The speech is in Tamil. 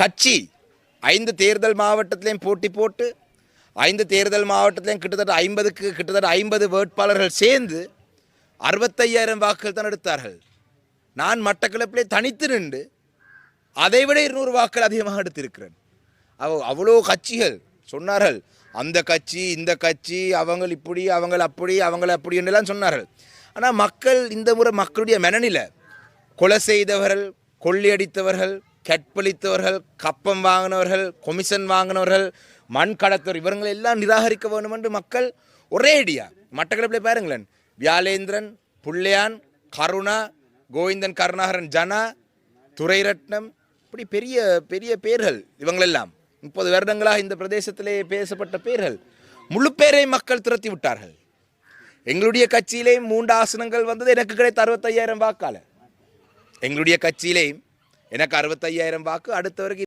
கட்சி ஐந்து தேர்தல் மாவட்டத்திலையும் போட்டி போட்டு ஐந்து தேர்தல் மாவட்டத்திலையும் கிட்டத்தட்ட ஐம்பதுக்கு கிட்டத்தட்ட ஐம்பது வேட்பாளர்கள் சேர்ந்து அறுபத்தையாயிரம் வாக்குகள் தான் எடுத்தார்கள். நான் மட்டக்களப்பிலே தனித்து நின்று அதை விட இருநூறு வாக்கள் அதிகமாக எடுத்திருக்கிறேன். அவ அவ்வளோ கட்சிகள் சொன்னார்கள் அந்த கட்சி இந்த கட்சி அவங்க இப்படி அவங்க அப்படி அவங்கள அப்படி என்றெல்லாம் சொன்னார்கள். ஆனால் மக்கள் இந்த முறை மக்களுடைய மனநிலை கொலை செய்தவர்கள் கொள்ளையடித்தவர்கள் கற்பழித்தவர்கள் கப்பம் வாங்கினவர்கள் கொமிஷன் வாங்கினவர்கள் மண் கடத்தவர் இவங்களை எல்லாம் நிராகரிக்க வேண்டும் என்று மக்கள் ஒரே ஐடியா மட்டக்களப்பில் பாருங்களேன். வியாலேந்திரன் புள்ளையான் கருணா கோவிந்தன் கருணாகரன் ஜனா துரைரட்னம் இப்படி பெரிய பெரிய பேர்கள் இவங்களெல்லாம். முப்பது வருடங்களாக இந்த பிரதேசத்திலே பேசப்பட்ட பேர்கள். முழு பேரை மக்கள் துரத்தி விட்டார்கள். எங்களுடைய கட்சியிலே மூன்று ஆசனங்கள் வந்தது. எனக்கு கிடைத்த அறுபத்தையாயிரம் வாக்காளர். எங்களுடைய கட்சியிலேயும் எனக்கு அறுபத்தையாயிரம் வாக்கு அடுத்தவருக்கு